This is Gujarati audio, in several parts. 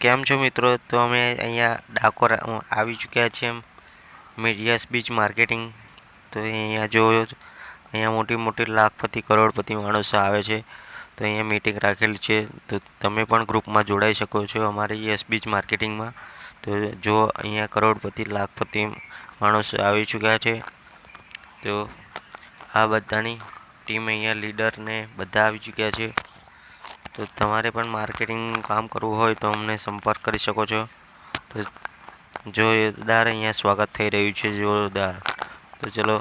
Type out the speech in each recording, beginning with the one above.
કેમ છો મિત્રો? તો અમે અહીંયા ડાકોર આવી ચૂક્યા છીએ મીડિયા સ્પીચ માર્કેટિંગ. તો અહીંયા જો અહીંયા મોટી મોટી લાખપતિ, કરોડપતિ માણસો આવે છે. તો અહીંયા મીટિંગ રાખેલી છે. તો તમે પણ ગ્રુપમાં જોડાઈ શકો છો અમારી એસબીચ માર્કેટિંગમાં. તો જો અહીંયા કરોડપતિ, લાખપતિ માણસો આવી ચૂક્યા છે, તો આ બધાની ટીમ અહીંયા લીડરને બધા આવી ચૂક્યા છે. તો તમારે પણ માર્કેટિંગ કામ કરવું હોય તો અમને સંપર્ક કરી શકો છો. તો જોરદાર અહીંયા સ્વાગત થઈ રહ્યું છે જોરદાર તો ચલો,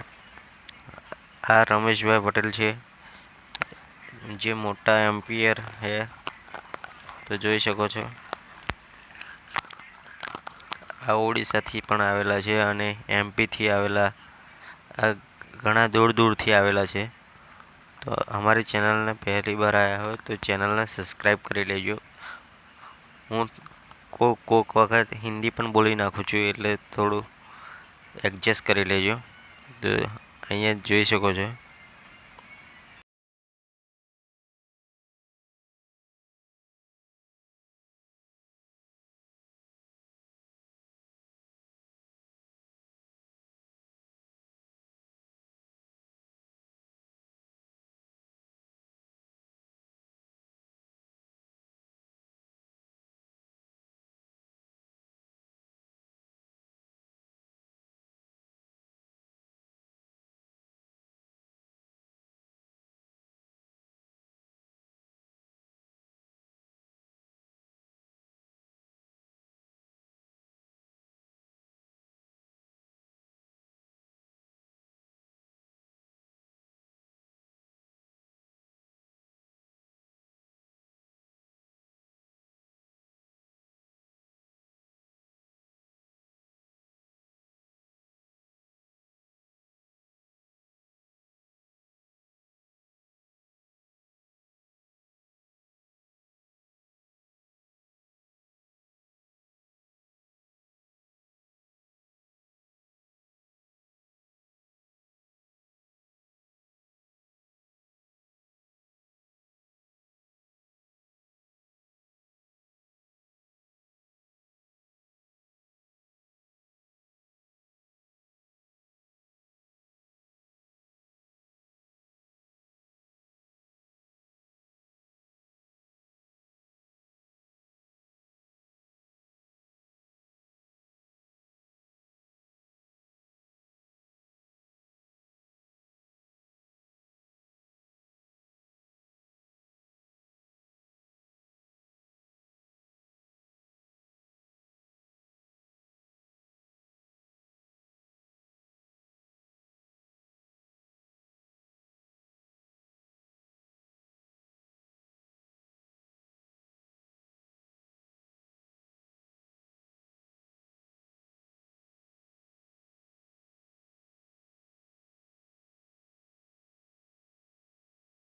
આ રમેશભાઈ પટેલ છે, જે મોટા એમ્પિયર હે તો જોઈ શકો છો. આ ઓડિશાથી પણ આવેલા છે અને એમપીથી આવેલા, આ ઘણા દૂર દૂરથી આવેલા છે. તો અમારી ચેનલને પહેલી વાર આવ્યા હોય તો ચેનલને સબસ્ક્રાઈબ કરી લેજો. હું કોક કોક વખત હિન્દી પણ બોલી નાખું છું એટલે થોડું એડજસ્ટ કરી લેજો. તો અહીંયા જોઈ શકો છો.